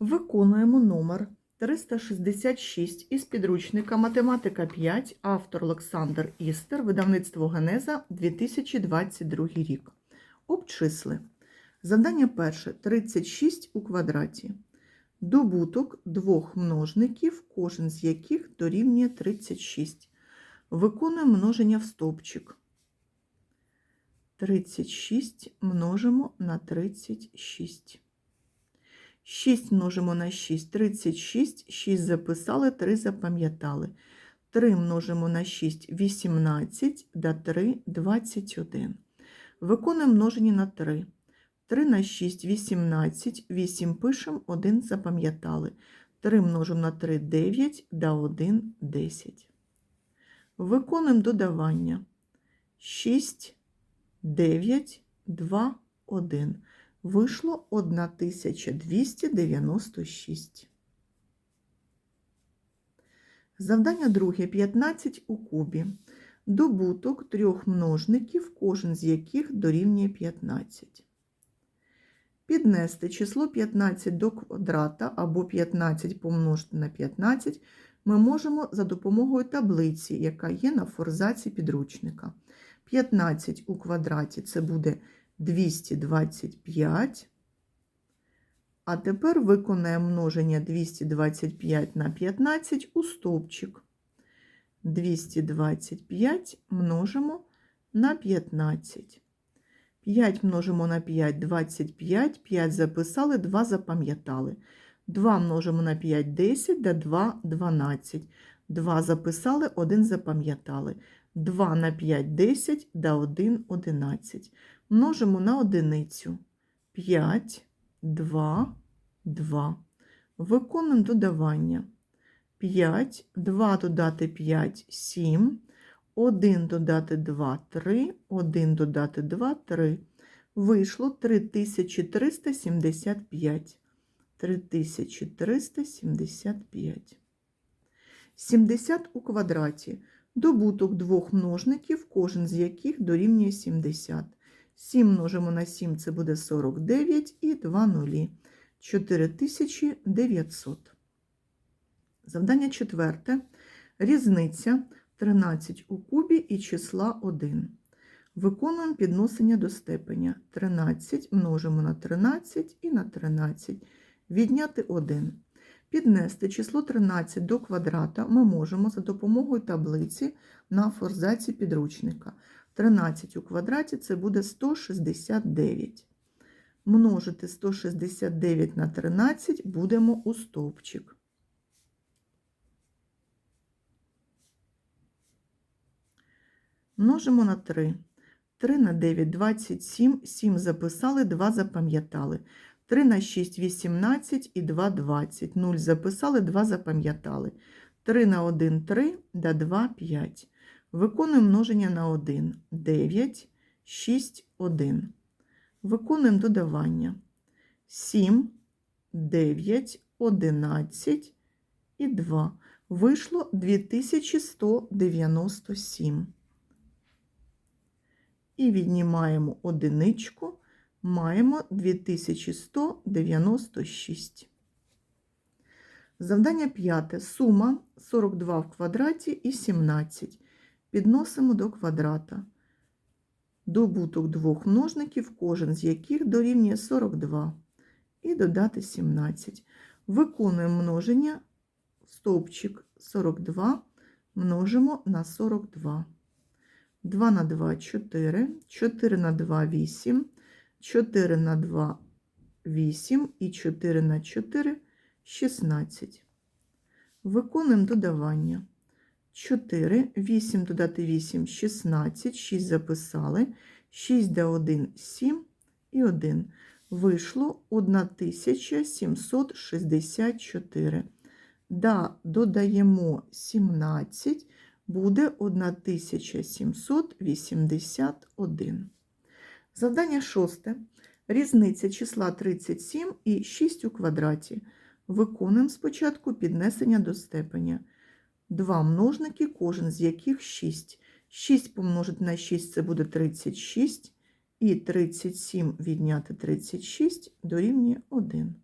Виконуємо номер 366 із підручника Математика 5, автор Олександр Істер, видавництво Генеза 2022 рік. Обчисли. Завдання перше 36 у квадраті. Добуток двох множників, кожен з яких дорівнює 36. Виконуємо множення в стовпчик. 36 множимо на 36. 6 множимо на 6, 36, 6 записали, 3 запам'ятали. 3 множимо на 6, 18, да 3, 21. Виконуємо множення на 3. 3 на 6, 18, 8 пишемо, 1 запам'ятали. 3 множимо на 3, 9, да 1, 10. Виконуємо додавання. 6, 9, 2, 1 вийшло 1296. Завдання друге 15 у кубі. Добуток трьох множників, кожен з яких дорівнює 15. Піднести число 15 до квадрата або 15 помножити на 15 ми можемо за допомогою таблиці, яка є на форзаці підручника. 15 у квадраті це буде 225. А тепер виконаємо множення 225 на 15 у стовпчик. 225 множимо на 15. 5 множимо на 5 25, 5 записали, 2 запам'ятали. 2 множимо на 5 10, да 2 12. 2 записали, 1 запам'ятали. 2 на 5 10, да 1 11 множимо на одиницю. 5, 2, 2. Виконуємо додавання. 5, 2 додати 5, 7, 1 додати 2, 3, 1 додати 2, 3. Вийшло 3375. 3375. 70 у квадраті. Добуток двох множників, кожен з яких дорівнює 70. 7 множимо на 7 це буде 49 і 2 нулі. 4900. Завдання четверте. Різниця 13 у кубі і числа 1. Виконуємо підносення до степеня. 13 множимо на 13 і на 13. Відняти 1. Піднести число 13 до квадрата ми можемо за допомогою таблиці на форзаці підручника. 13 у квадраті це буде 169. Множити 169 на 13 будемо у стовпчик. Множимо на 3. 3 на 9 27, 7 записали, 2 запам'ятали. 3 на 6 18 і 2 20. 0 записали, 2 запам'ятали. 3 на 1 3, да 2 5. Виконуємо множення на 1. 9, 6, 1. Виконуємо додавання. 7, 9, 11 і 2. Вийшло 2197. І віднімаємо одиничку, маємо 2196. Завдання п'яте. Сума 42 в квадраті і 17 підносимо до квадрата. Добуток двох множників, кожен з яких дорівнює 42. І додати 17. Виконуємо множення стовпчик 42 множимо на 42. 2 на 2 4, 4 на 2 8, 4 на 2 8 і 4 на 4 16. Виконуємо додавання. 4, 8 додати 8, 16, 6 записали, 6 до 1, 7 і 1. Вийшло 1764. Да, додаємо 17, буде 1781. Завдання шосте. Різниця числа 37 і 6 у квадраті. Виконуємо спочатку піднесення до степеня. Два множники, кожен з яких 6. 6 помножити на 6 це буде 36, і 37 відняти 36 дорівнює 1.